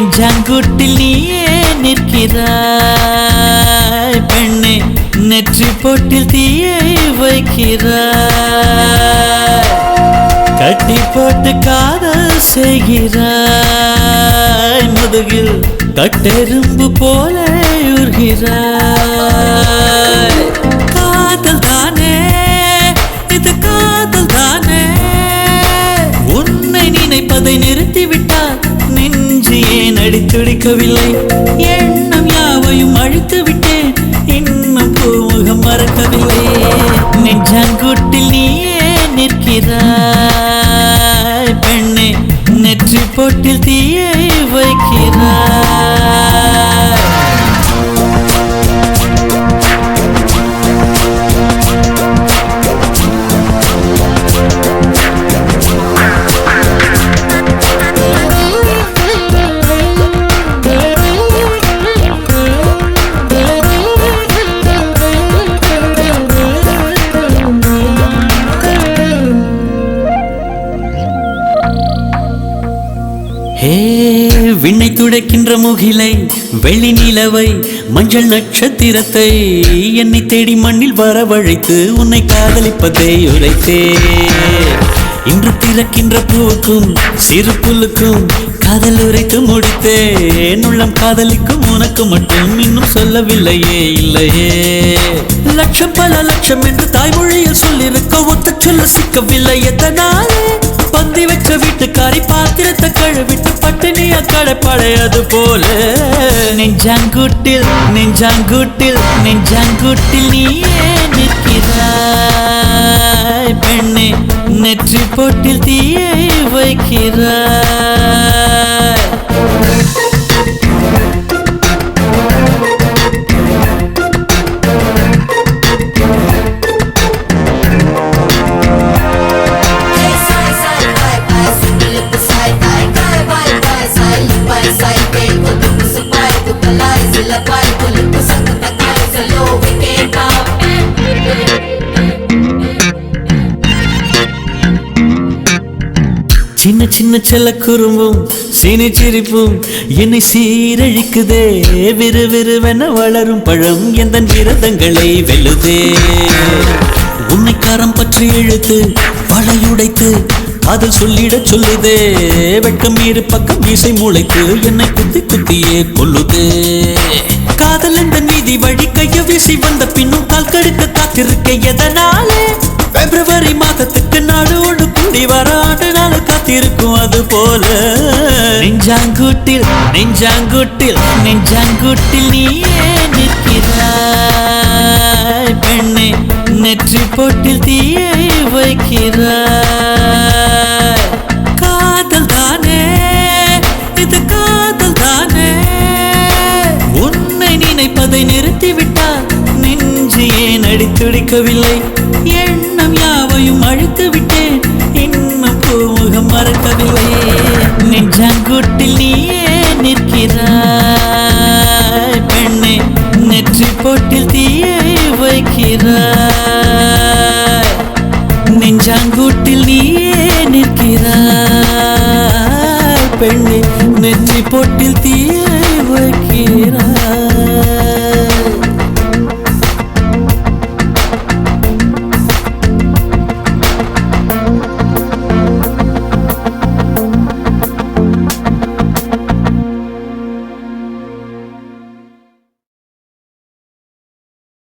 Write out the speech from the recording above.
நெஞ்சாங்குட்டில் நீயே நிற்கிறாய். பெண்ணே நெற்றி போட்டில் தீயை வைக்கிறாய். கட்டி போட்டு காதல் செய்கிறாய். முதுகில் கட்டெரும்பு போல உருகிறாய். ஏன் அடித்துடிக்கவில்லை? எண்ணம் யாவையும் அழித்து விட்டேன். இன்னும் பூமுகம் மறக்கவில்லை. நெஞ்சாங்குட்டில் நீயே நிற்கிறாய்? பெண்ணே நெற்றி போட்டில் தீயே ஹே விண்ணை துடைக்கின்ற முகிலை வெள்ளி நிலவை மஞ்சள் நட்சத்திரத்தை என்னை தேடி மண்ணில் வரவழைத்து உன்னை காதலிப்பதை உரைத்தே இன்று பிறக்கின்ற பூவுக்கும் சிறு புல்லுக்கும் காதல் உரைத்து முடித்தேன். உள்ளம் காதலிக்கும் உனக்கு மட்டும் இன்னும் சொல்லவில்லையே இல்லையே. லட்சம் பல லட்சம் என்று தாய்மொழியில் சொல்லிருக்க ஒத்த சொல்ல சிக்கவில்லை எத்தனாலே. பந்தி வச்ச வீட்டுக்காரி பாத்திரத்தை கழுவிட்டு பட்டினிய கடைப்படையது போல. நெஞ்சாங்குட்டில் நெஞ்சாங்குட்டில் நெஞ்சாங்குட்டில் நீயே நிற்கிறாய். பெண்ணே நெற்றி போட்டில் தீயை வைக்கிறாய். சின்ன சின்ன செல்ல குறும்பும் சீனி சிரிப்பும் என்னை சீரழிக்குதே. விறு விறுவென வளரும் பழம் எந்த விரதங்களை வெல்லுதே. உன்னை பற்றி இழுத்து வளையுடைத்து காதல் சொல்லிடச் சொல்லுதே. வெட்கம் இரு பக்கம் மீசை முளைத்து என்னை குத்தி குத்தியே கொல்லுதே. காதல் என்ற நீதி வழி கைய வீசி வந்த பின்னும் கால் கடுக்க காத்திருக்க எதனாலே? பிப்ரவரி மாதத்துக்கு நாடு ஒன்று கூடி வராடு ஆண்டு அது போல. நெஞ்சாங்குட்டில் நெஞ்சாங்குட்டில் நெஞ்சாங்குட்டில் நீயே நிற்கிறாய். பெண்ணே நெற்றி போட்டில் தீயை வைக்கிறாய். காதல் தானே இது காதல் தானே. உன்னை நினைப்பதை நிறுத்திவிட்டால் நெஞ்சு ஏன் அடித்துடிக்கவில்லை நெற்றி போட்டில் தீயை வைக்கிறாய். நெஞ்சாங்கூட்டில் நீயே நிற்கிறாய். பெண்ணே நெற்றி போட்டில் தீயை வைக்கிறாய்.